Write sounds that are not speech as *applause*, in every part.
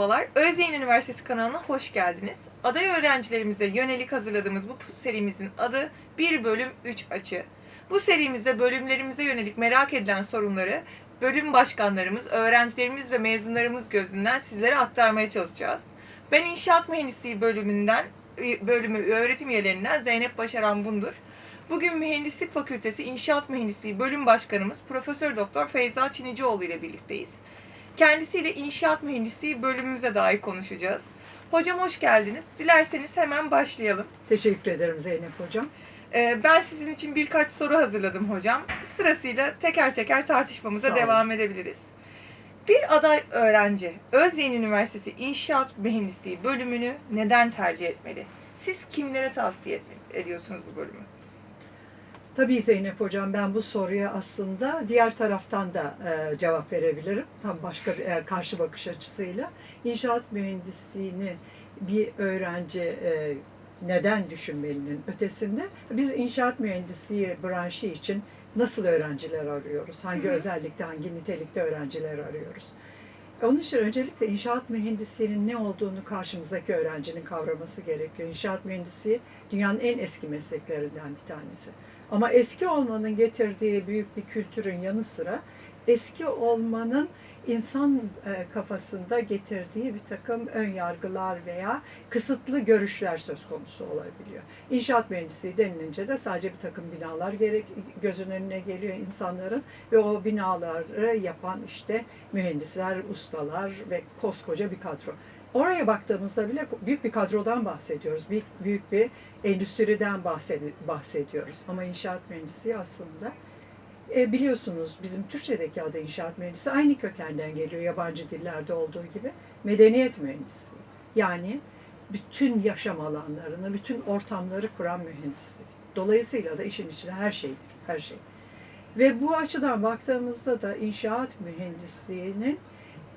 merhabalar. Özyeğin Üniversitesi kanalına hoş geldiniz. Aday öğrencilerimize yönelik hazırladığımız bu serimizin adı 1 bölüm 3 açı. Bu serimizde bölümlerimize yönelik merak edilen sorunları bölüm başkanlarımız, öğrencilerimiz ve mezunlarımız gözünden sizlere aktarmaya çalışacağız. Ben İnşaat Mühendisliği bölümünden bölümü öğretim üyelerinden Zeynep Başaran Bundur. Bugün Mühendislik Fakültesi İnşaat Mühendisliği Bölüm Başkanımız Profesör Doktor Feyza Çinicioğlu ile birlikteyiz. Kendisiyle inşaat mühendisliği bölümümüze dair konuşacağız. Hocam hoş geldiniz. Dilerseniz hemen başlayalım. Teşekkür ederim Zeynep Hocam. Ee, Ben sizin için birkaç soru hazırladım hocam. Sırasıyla teker teker tartışmamıza devam edebiliriz. Bir aday öğrenci Özyeğin Üniversitesi İnşaat Mühendisliği bölümünü neden tercih etmeli? Siz kimlere tavsiye ediyorsunuz bu bölümü? Tabii Zeynep Hocam ben bu soruya aslında diğer taraftan da e, cevap verebilirim. Tam başka bir e, karşı bakış açısıyla. İnşaat mühendisliğini bir öğrenci e, neden düşünmelinin ötesinde biz inşaat mühendisliği branşı için nasıl öğrenciler arıyoruz? Hangi Hı hı. özellikte, hangi nitelikte öğrenciler arıyoruz? Onun için öncelikle inşaat mühendisliğinin ne olduğunu karşımızdaki öğrencinin kavraması gerekiyor. İnşaat mühendisliği dünyanın en eski mesleklerinden bir tanesi. Ama eski olmanın getirdiği büyük bir kültürün yanı sıra eski olmanın insan e, kafasında getirdiği bir takım ön yargılar veya kısıtlı görüşler söz konusu olabiliyor. İnşaat mühendisliği denilince de sadece bir takım binalar gerek gözün önüne geliyor insanların ve o binaları yapan işte mühendisler, ustalar ve koskoca bir kadro. Oraya baktığımızda bile büyük bir kadrodan bahsediyoruz. Büyük, büyük bir endüstriden bahsedi- bahsediyoruz. Ama inşaat mühendisi aslında e, biliyorsunuz bizim Türkçedeki adı inşaat mühendisi aynı kökenden geliyor yabancı dillerde olduğu gibi. Medeniyet mühendisi. Yani bütün yaşam alanlarını, bütün ortamları kuran mühendislik. Dolayısıyla da işin içine her şey, her şey. Ve bu açıdan baktığımızda da inşaat mühendisliğinin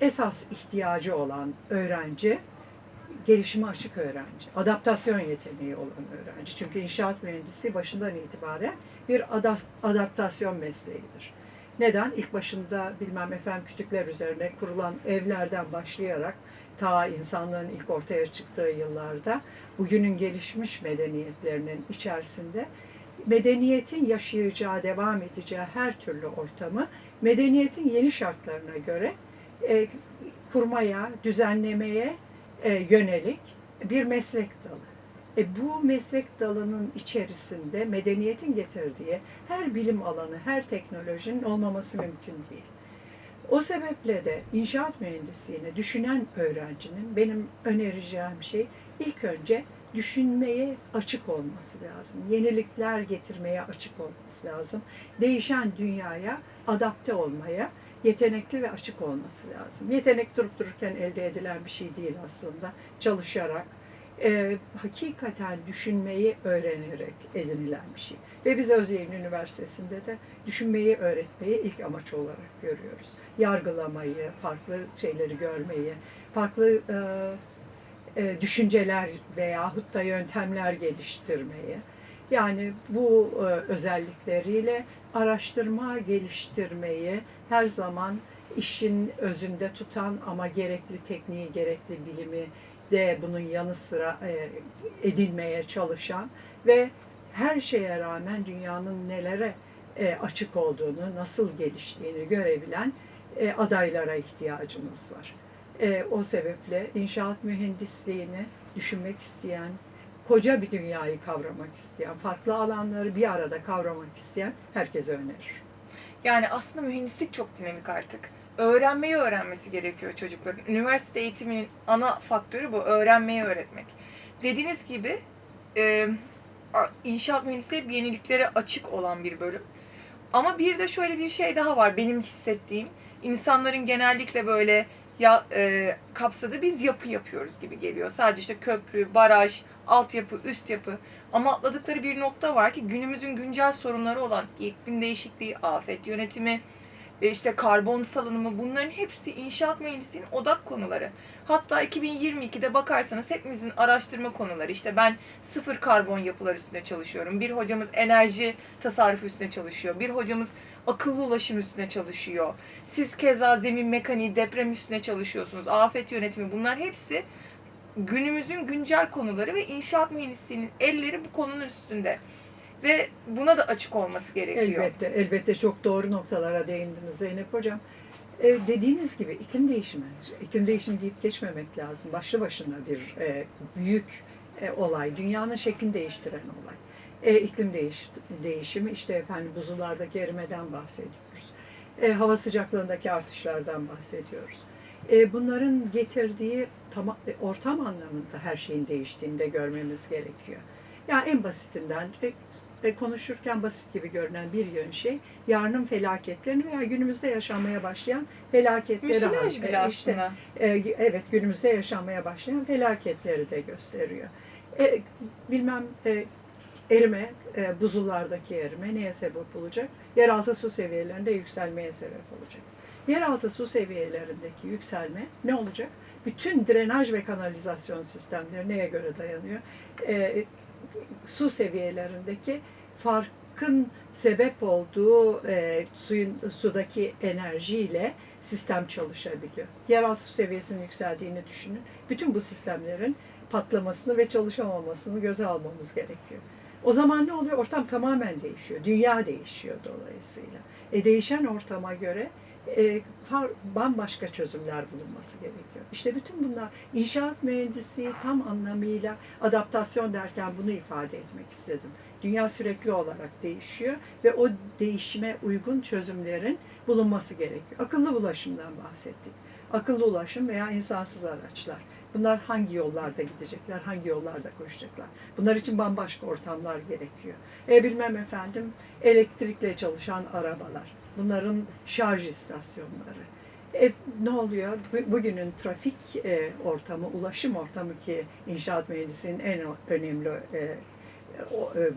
esas ihtiyacı olan öğrenci gelişime açık öğrenci, adaptasyon yeteneği olan öğrenci. Çünkü inşaat mühendisi başından itibaren bir adap- adaptasyon mesleğidir. Neden? İlk başında bilmem efendim kütükler üzerine kurulan evlerden başlayarak ta insanlığın ilk ortaya çıktığı yıllarda bugünün gelişmiş medeniyetlerinin içerisinde medeniyetin yaşayacağı, devam edeceği her türlü ortamı medeniyetin yeni şartlarına göre e, kurmaya, düzenlemeye e, yönelik bir meslek dalı. E, bu meslek dalının içerisinde medeniyetin getirdiği her bilim alanı, her teknolojinin olmaması mümkün değil. O sebeple de inşaat mühendisliğini düşünen öğrencinin benim önereceğim şey ilk önce düşünmeye açık olması lazım. Yenilikler getirmeye açık olması lazım. Değişen dünyaya adapte olmaya yetenekli ve açık olması lazım. Yetenek durup dururken elde edilen bir şey değil aslında. Çalışarak, e, hakikaten düşünmeyi öğrenerek edinilen bir şey. Ve biz Özyeğin Üniversitesi'nde de düşünmeyi öğretmeyi ilk amaç olarak görüyoruz. Yargılamayı, farklı şeyleri görmeyi, farklı e, e, düşünceler veyahut da yöntemler geliştirmeyi. Yani bu e, özellikleriyle araştırma geliştirmeyi her zaman işin özünde tutan ama gerekli tekniği, gerekli bilimi de bunun yanı sıra e, edinmeye çalışan ve her şeye rağmen dünyanın nelere e, açık olduğunu, nasıl geliştiğini görebilen adaylara ihtiyacımız var. O sebeple inşaat mühendisliğini düşünmek isteyen, koca bir dünyayı kavramak isteyen, farklı alanları bir arada kavramak isteyen herkese öneririm. Yani aslında mühendislik çok dinamik artık. Öğrenmeyi öğrenmesi gerekiyor çocukların. Üniversite eğitiminin ana faktörü bu, öğrenmeyi öğretmek. Dediğiniz gibi e, inşaat mühendisliği yeniliklere açık olan bir bölüm. Ama bir de şöyle bir şey daha var benim hissettiğim. İnsanların genellikle böyle ya e, kapsadığı biz yapı yapıyoruz gibi geliyor. Sadece işte köprü, baraj, altyapı, üst yapı. Ama atladıkları bir nokta var ki günümüzün güncel sorunları olan iklim değişikliği, afet yönetimi, e, işte karbon salınımı bunların hepsi inşaat mühendisliğinin odak konuları. Hatta 2022'de bakarsanız hepimizin araştırma konuları. İşte ben sıfır karbon yapılar üstünde çalışıyorum. Bir hocamız enerji tasarrufu üstüne çalışıyor. Bir hocamız akıllı ulaşım üstüne çalışıyor. Siz keza zemin mekaniği, deprem üstüne çalışıyorsunuz. Afet yönetimi bunlar hepsi günümüzün güncel konuları ve inşaat mühendisliğinin elleri bu konunun üstünde. Ve buna da açık olması gerekiyor. Elbette, elbette çok doğru noktalara değindiniz Zeynep Hocam. E, dediğiniz gibi iklim değişimi, iklim değişimi deyip geçmemek lazım. Başlı başına bir e, büyük e, olay, dünyanın şeklini değiştiren olay. E, iklim değiş, değişimi, işte efendim buzullardaki erimeden bahsediyoruz. E, hava sıcaklığındaki artışlardan bahsediyoruz. E, bunların getirdiği e, ortam anlamında her şeyin değiştiğini de görmemiz gerekiyor. Yani en basitinden e, ve konuşurken basit gibi görünen bir yön şey yarının felaketlerini veya günümüzde yaşanmaya başlayan felaketleri Müsilaj e, bile işte, aslında. e, evet günümüzde yaşanmaya başlayan felaketleri de gösteriyor. E, bilmem e, erime, e, buzullardaki erime neye sebep olacak? Yeraltı su seviyelerinde yükselmeye sebep olacak. Yeraltı su seviyelerindeki yükselme ne olacak? Bütün drenaj ve kanalizasyon sistemleri neye göre dayanıyor? E, su seviyelerindeki farkın sebep olduğu e, suyun sudaki enerjiyle sistem çalışabiliyor. Yeraltı su seviyesinin yükseldiğini düşünün. Bütün bu sistemlerin patlamasını ve çalışamamasını göze almamız gerekiyor. O zaman ne oluyor? Ortam tamamen değişiyor. Dünya değişiyor dolayısıyla. E, değişen ortama göre e, bambaşka çözümler bulunması gerekiyor. İşte bütün bunlar inşaat mühendisliği tam anlamıyla adaptasyon derken bunu ifade etmek istedim. Dünya sürekli olarak değişiyor ve o değişime uygun çözümlerin bulunması gerekiyor. Akıllı ulaşımdan bahsettik. Akıllı ulaşım veya insansız araçlar. Bunlar hangi yollarda gidecekler, hangi yollarda koşacaklar? Bunlar için bambaşka ortamlar gerekiyor. E bilmem efendim, elektrikle çalışan arabalar, bunların şarj istasyonları. E, ne oluyor? Bu- Bugünün trafik e, ortamı, ulaşım ortamı ki inşaat mühendisliğinin en önemli e,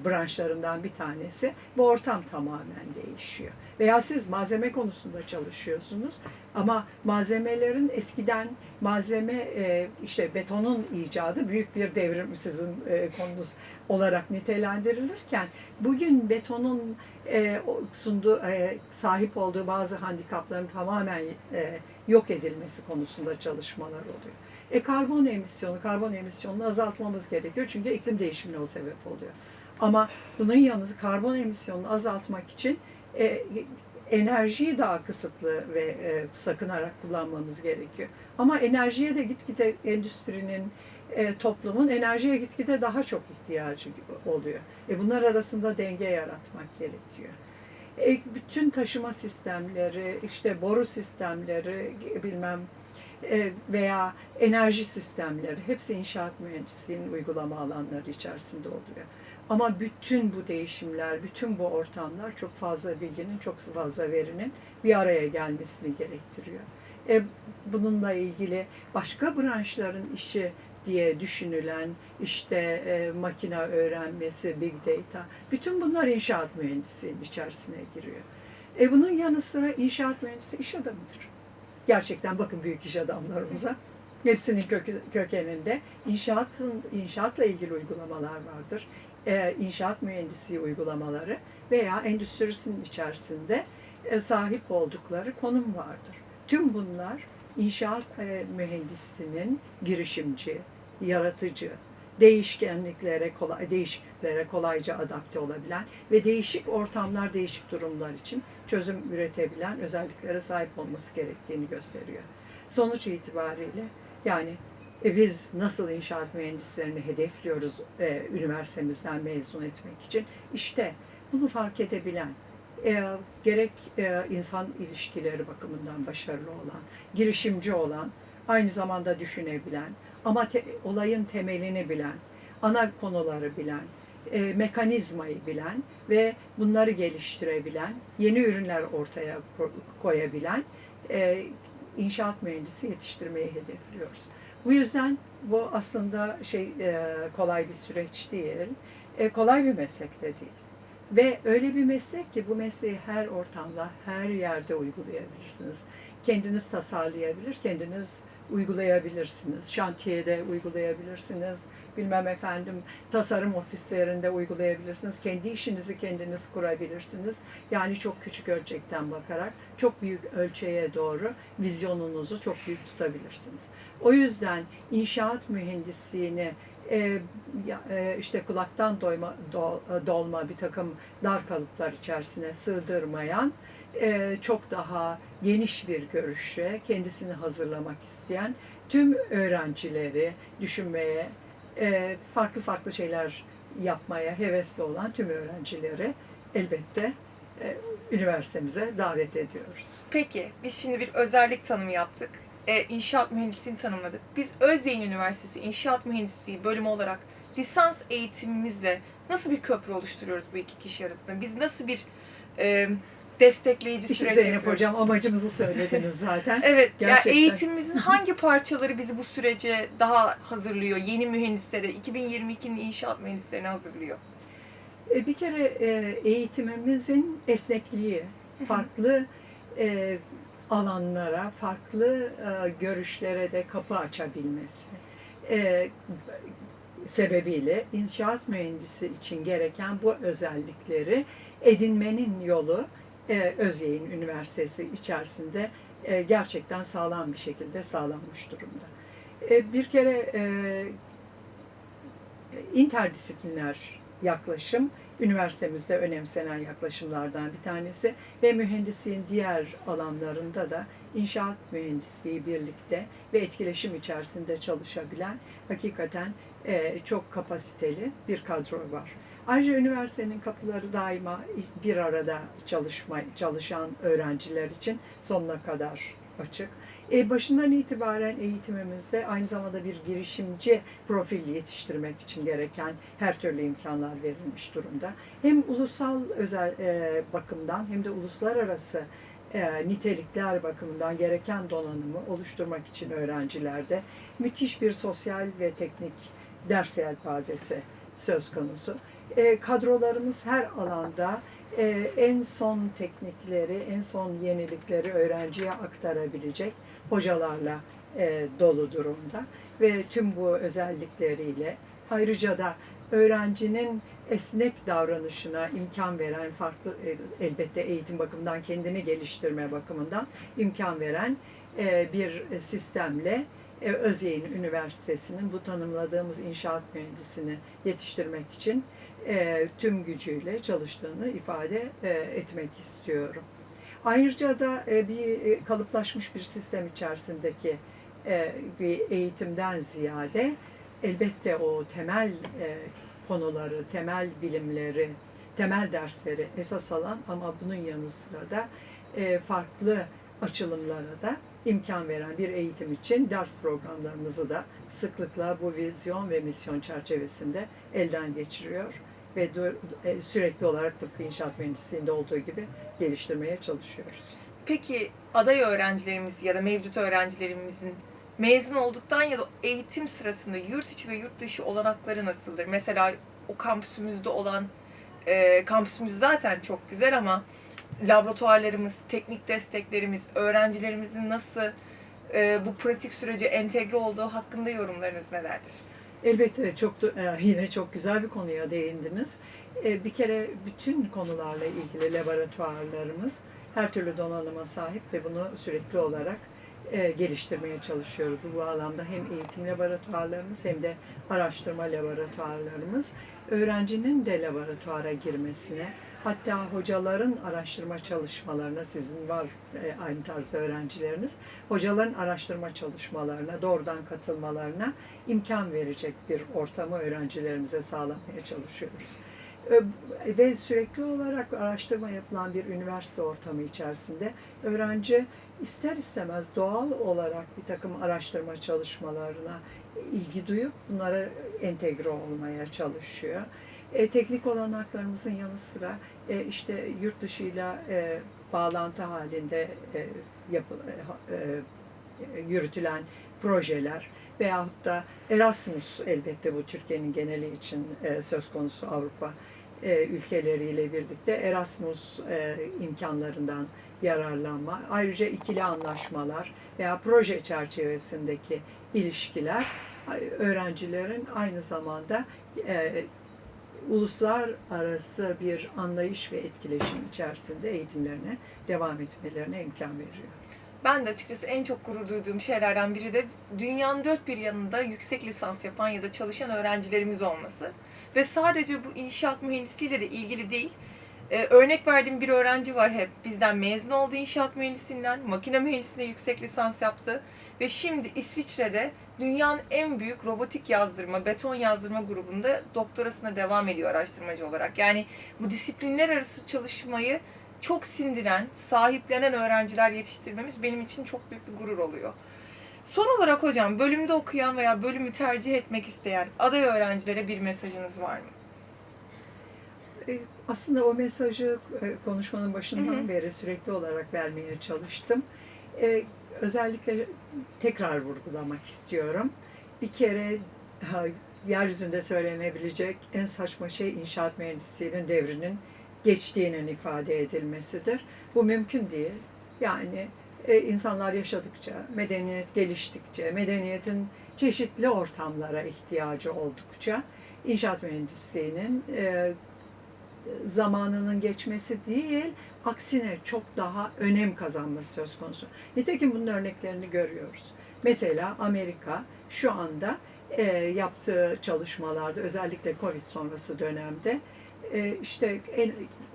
branşlarından bir tanesi. Bu ortam tamamen değişiyor. Veya siz malzeme konusunda çalışıyorsunuz ama malzemelerin eskiden malzeme e, işte betonun icadı büyük bir devrim sizin e, konunuz olarak nitelendirilirken bugün betonun e, sunduğu e, sahip olduğu bazı handikapların tamamen e, yok edilmesi konusunda çalışmalar oluyor. E karbon emisyonu, karbon emisyonunu azaltmamız gerekiyor çünkü iklim değişimine o sebep oluyor. Ama bunun yanı karbon emisyonunu azaltmak için e, enerjiyi daha kısıtlı ve e, sakınarak kullanmamız gerekiyor. Ama enerjiye de gitgide endüstrinin, e, toplumun enerjiye gitgide daha çok ihtiyacı oluyor. E, bunlar arasında denge yaratmak gerekiyor. E, bütün taşıma sistemleri, işte boru sistemleri, bilmem veya enerji sistemleri hepsi inşaat mühendisliğinin uygulama alanları içerisinde oluyor. Ama bütün bu değişimler, bütün bu ortamlar çok fazla bilginin, çok fazla verinin bir araya gelmesini gerektiriyor. E, bununla ilgili başka branşların işi diye düşünülen işte e, makine öğrenmesi, big data, bütün bunlar inşaat mühendisliğinin içerisine giriyor. E, bunun yanı sıra inşaat mühendisi iş adamıdır. Gerçekten bakın büyük iş adamlarımıza. Hepsinin kökeninde inşaatın inşaatla ilgili uygulamalar vardır. E, inşaat mühendisliği uygulamaları veya endüstrisinin içerisinde e, sahip oldukları konum vardır. Tüm bunlar inşaat e, mühendisliğinin girişimci, yaratıcı, değişkenliklere kolay, değişikliklere kolayca adapte olabilen ve değişik ortamlar, değişik durumlar için çözüm üretebilen özelliklere sahip olması gerektiğini gösteriyor. Sonuç itibariyle yani e, biz nasıl inşaat mühendislerini hedefliyoruz e, üniversitemizden mezun etmek için? İşte bunu fark edebilen, e, gerek e, insan ilişkileri bakımından başarılı olan, girişimci olan, aynı zamanda düşünebilen ama te- olayın temelini bilen, ana konuları bilen, e, mekanizmayı bilen ve bunları geliştirebilen, yeni ürünler ortaya ko- koyabilen e, inşaat mühendisi yetiştirmeyi hedefliyoruz. Bu yüzden bu aslında şey e, kolay bir süreç değil, e, kolay bir meslek de değil. Ve öyle bir meslek ki bu mesleği her ortamda, her yerde uygulayabilirsiniz. Kendiniz tasarlayabilir, kendiniz uygulayabilirsiniz. Şantiyede uygulayabilirsiniz. Bilmem efendim tasarım ofislerinde uygulayabilirsiniz. Kendi işinizi kendiniz kurabilirsiniz. Yani çok küçük ölçekten bakarak çok büyük ölçeğe doğru vizyonunuzu çok büyük tutabilirsiniz. O yüzden inşaat mühendisliğini e, e, işte kulaktan doyma, do- dolma bir takım dar kalıplar içerisine sığdırmayan e, çok daha geniş bir görüşe kendisini hazırlamak isteyen tüm öğrencileri düşünmeye, e, farklı farklı şeyler yapmaya hevesli olan tüm öğrencileri elbette e, üniversitemize davet ediyoruz. Peki biz şimdi bir özellik tanımı yaptık. E, inşaat mühendisliğini tanımladık. Biz Özyeğin Üniversitesi İnşaat Mühendisliği bölümü olarak lisans eğitimimizle nasıl bir köprü oluşturuyoruz bu iki kişi arasında? Biz nasıl bir e, destekleyici İşte süreç Zeynep yapıyoruz? Hocam amacımızı söylediniz zaten. *laughs* Evet, ya Gerçekten. eğitimimizin hangi parçaları bizi bu sürece daha hazırlıyor? Yeni mühendislere, 2022'nin inşaat mühendislerini hazırlıyor. E, Bir kere e, eğitimimizin esnekliği, farklı e, alanlara, farklı görüşlere de kapı açabilmesi sebebiyle inşaat mühendisi için gereken bu özellikleri edinmenin yolu e, Özyeğin Üniversitesi içerisinde e, gerçekten sağlam bir şekilde sağlanmış durumda. E, bir kere interdisipliner yaklaşım üniversitemizde önemsenen yaklaşımlardan bir tanesi ve mühendisliğin diğer alanlarında da inşaat mühendisliği birlikte ve etkileşim içerisinde çalışabilen hakikaten çok kapasiteli bir kadro var. Ayrıca üniversitenin kapıları daima bir arada çalışma, çalışan öğrenciler için sonuna kadar açık. E, başından itibaren eğitimimizde aynı zamanda bir girişimci profil yetiştirmek için gereken her türlü imkanlar verilmiş durumda. Hem ulusal özel e, bakımdan hem de uluslararası e, nitelikler bakımından gereken donanımı oluşturmak için öğrencilerde müthiş bir sosyal ve teknik ders yelpazesi söz konusu. E, kadrolarımız her alanda e, en son teknikleri, en son yenilikleri öğrenciye aktarabilecek hocalarla e, dolu durumda. Ve tüm bu özellikleriyle ayrıca da öğrencinin esnek davranışına imkan veren farklı e, elbette eğitim bakımından kendini geliştirme bakımından imkan veren e, bir sistemle Özyeğin Üniversitesi'nin bu tanımladığımız inşaat mühendisini yetiştirmek için e, tüm gücüyle çalıştığını ifade e, etmek istiyorum. Ayrıca da e, bir e, kalıplaşmış bir sistem içerisindeki e, bir eğitimden ziyade elbette o temel e, konuları, temel bilimleri, temel dersleri esas alan ama bunun yanı sıra da e, farklı açılımlara da imkan veren bir eğitim için ders programlarımızı da sıklıkla bu vizyon ve misyon çerçevesinde elden geçiriyor ve e, sürekli olarak tıpkı inşaat mühendisliğinde olduğu gibi geliştirmeye çalışıyoruz. Peki aday öğrencilerimiz ya da mevcut öğrencilerimizin mezun olduktan ya da eğitim sırasında yurt içi ve yurt dışı olanakları nasıldır? Mesela o kampüsümüzde olan, e, kampüsümüz zaten çok güzel ama laboratuvarlarımız, teknik desteklerimiz, öğrencilerimizin nasıl e, bu pratik sürece entegre olduğu hakkında yorumlarınız nelerdir? Elbette çok e, yine çok güzel bir konuya değindiniz. E, Bir kere bütün konularla ilgili laboratuvarlarımız her türlü donanıma sahip ve bunu sürekli olarak e, geliştirmeye çalışıyoruz. Bu bağlamda hem eğitim laboratuvarlarımız hem de araştırma laboratuvarlarımız öğrencinin de laboratuvara girmesine, hatta hocaların araştırma çalışmalarına, sizin var e, aynı tarzda öğrencileriniz, hocaların araştırma çalışmalarına, doğrudan katılmalarına imkan verecek bir ortamı öğrencilerimize sağlamaya çalışıyoruz. Ö- Ve sürekli olarak araştırma yapılan bir üniversite ortamı içerisinde öğrenci ister istemez doğal olarak bir takım araştırma çalışmalarına ilgi duyup bunlara entegre olmaya çalışıyor. E, teknik olanaklarımızın yanı sıra e, işte yurt dışıyla e, bağlantı halinde e, yapı, e, e, yürütülen projeler veyahut da Erasmus elbette bu Türkiye'nin geneli için e, söz konusu Avrupa e, ülkeleriyle birlikte Erasmus e, imkanlarından yararlanma, ayrıca ikili anlaşmalar veya proje çerçevesindeki ilişkiler öğrencilerin aynı zamanda e, uluslararası bir anlayış ve etkileşim içerisinde eğitimlerine devam etmelerine imkan veriyor. Ben de açıkçası en çok gurur duyduğum şeylerden biri de dünyanın dört bir yanında yüksek lisans yapan ya da çalışan öğrencilerimiz olması. Ve sadece bu inşaat mühendisiyle de ilgili değil. Ee, örnek verdiğim bir öğrenci var hep. Bizden mezun oldu inşaat mühendisinden, makine mühendisliğine yüksek lisans yaptı. Ve şimdi İsviçre'de dünyanın en büyük robotik yazdırma, beton yazdırma grubunda doktorasına devam ediyor araştırmacı olarak. Yani bu disiplinler arası çalışmayı çok sindiren, sahiplenen öğrenciler yetiştirmemiz benim için çok büyük bir gurur oluyor. Son olarak hocam bölümde okuyan veya bölümü tercih etmek isteyen aday öğrencilere bir mesajınız var mı? E, Aslında o mesajı e, konuşmanın başından Hı hı. beri sürekli olarak vermeye çalıştım. E, Özellikle tekrar vurgulamak istiyorum. Bir kere ha, yeryüzünde söylenebilecek en saçma şey inşaat mühendisliğinin devrinin geçtiğinin ifade edilmesidir. Bu mümkün değil. Yani e, insanlar yaşadıkça, medeniyet geliştikçe, medeniyetin çeşitli ortamlara ihtiyacı oldukça inşaat mühendisliğinin e, zamanının geçmesi değil, aksine çok daha önem kazanması söz konusu. Nitekim bunun örneklerini görüyoruz. Mesela Amerika şu anda e, yaptığı çalışmalarda özellikle Covid sonrası dönemde işte en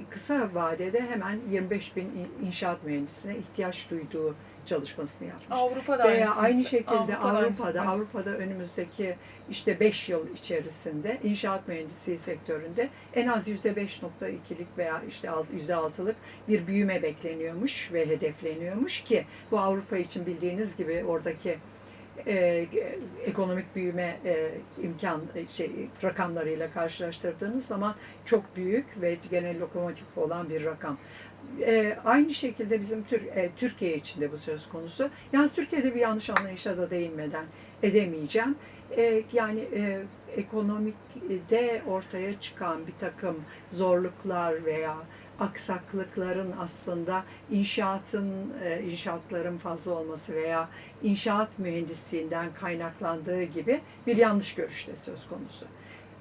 kısa vadede hemen 25 bin in- inşaat mühendisine ihtiyaç duyduğu çalışmasını yapmış. Avrupa'da Veya aynısı. aynı şekilde Avrupa'da Avrupa'da. Avrupa'da önümüzdeki işte 5 yıl içerisinde inşaat mühendisliği sektöründe en az %5.2'lik veya işte alt- %6'lık bir büyüme bekleniyormuş ve hedefleniyormuş ki bu Avrupa için bildiğiniz gibi oradaki e, ekonomik büyüme e, imkan e, şey rakamlarıyla karşılaştırdığınız zaman çok büyük ve gene lokomotif olan bir rakam. E, aynı şekilde bizim Tür- e, Türkiye için de bu söz konusu. Yalnız Türkiye'de bir yanlış anlayışa da değinmeden edemeyeceğim. E, yani e, ekonomikte ortaya çıkan bir takım zorluklar veya aksaklıkların aslında inşaatın e, inşaatların fazla olması veya inşaat mühendisliğinden kaynaklandığı gibi bir yanlış görüşte söz konusu.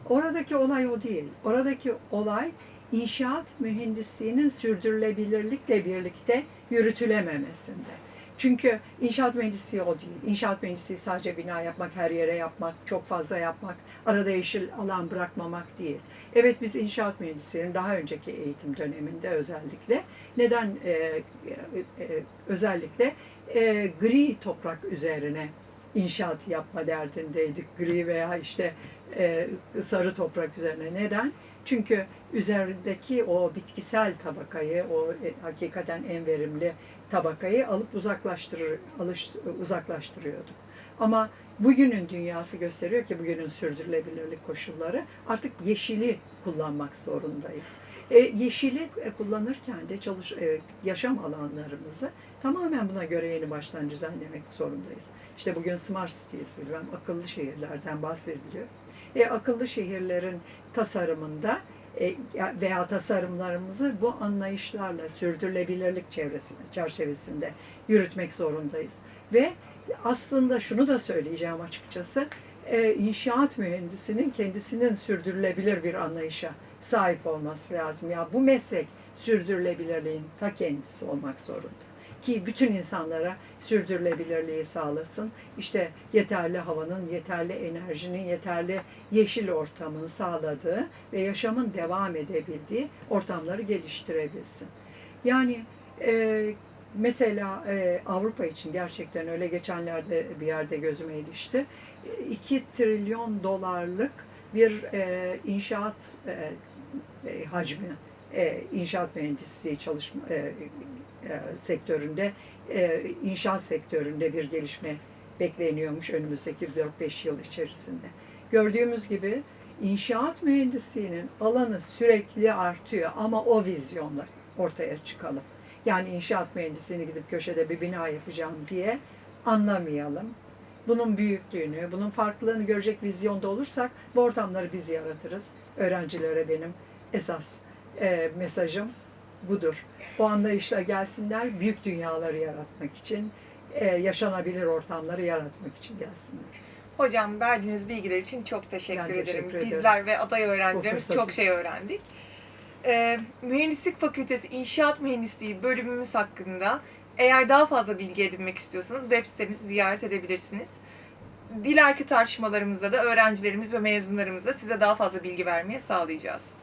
Oradaki olay o değil. Oradaki olay inşaat mühendisliğinin sürdürülebilirlikle birlikte yürütülememesinde. Çünkü inşaat mühendisliği o değil. İnşaat mühendisliği sadece bina yapmak, her yere yapmak, çok fazla yapmak, arada yeşil alan bırakmamak değil. Evet biz inşaat mühendislerinin daha önceki eğitim döneminde özellikle neden e, e, e, özellikle e, gri toprak üzerine inşaat yapma derdindeydik. Gri veya işte e, sarı toprak üzerine. Neden? Çünkü üzerindeki o bitkisel tabakayı, o e, hakikaten en verimli tabakayı alıp uzaklaştırır, alış, uzaklaştırıyorduk. Ama bugünün dünyası gösteriyor ki bugünün sürdürülebilirlik koşulları artık yeşili kullanmak zorundayız. E, yeşili e, kullanırken de çalış, e, yaşam alanlarımızı tamamen buna göre yeni baştan düzenlemek zorundayız. İşte bugün Smart Cities bilmem akıllı şehirlerden bahsediliyor. E, akıllı şehirlerin tasarımında e, veya tasarımlarımızı bu anlayışlarla sürdürülebilirlik çevresinde, çerçevesinde yürütmek zorundayız. Ve aslında şunu da söyleyeceğim açıkçası, e, inşaat mühendisinin kendisinin sürdürülebilir bir anlayışa sahip olması lazım. Ya bu meslek sürdürülebilirliğin ta kendisi olmak zorunda ki bütün insanlara sürdürülebilirliği sağlasın. İşte yeterli havanın, yeterli enerjinin, yeterli yeşil ortamın sağladığı ve yaşamın devam edebildiği ortamları geliştirebilsin. Yani e, mesela e, Avrupa için gerçekten öyle geçenlerde bir yerde gözüme ilişti. 2 trilyon dolarlık bir e, inşaat e, e, hacmi, e, inşaat mühendisliği çalışma e, e, sektöründe, e, inşaat sektöründe bir gelişme bekleniyormuş önümüzdeki 4-5 yıl içerisinde. Gördüğümüz gibi inşaat mühendisliğinin alanı sürekli artıyor ama o vizyonla ortaya çıkalım. Yani inşaat mühendisliğini gidip köşede bir bina yapacağım diye anlamayalım. Bunun büyüklüğünü, bunun farklılığını görecek vizyonda olursak bu ortamları biz yaratırız. Öğrencilere benim esas e, mesajım budur. Bu anlayışla gelsinler, büyük dünyaları yaratmak için, e, yaşanabilir ortamları yaratmak için gelsinler. Hocam verdiğiniz bilgiler için çok teşekkür, Ben teşekkür ederim. ederim. Bizler ve aday öğrencilerimiz çok şey öğrendik. Ee, Mühendislik Fakültesi İnşaat Mühendisliği bölümümüz hakkında eğer daha fazla bilgi edinmek istiyorsanız web sitemizi ziyaret edebilirsiniz. Dilerki tartışmalarımızda da öğrencilerimiz ve mezunlarımız da size daha fazla bilgi vermeye sağlayacağız.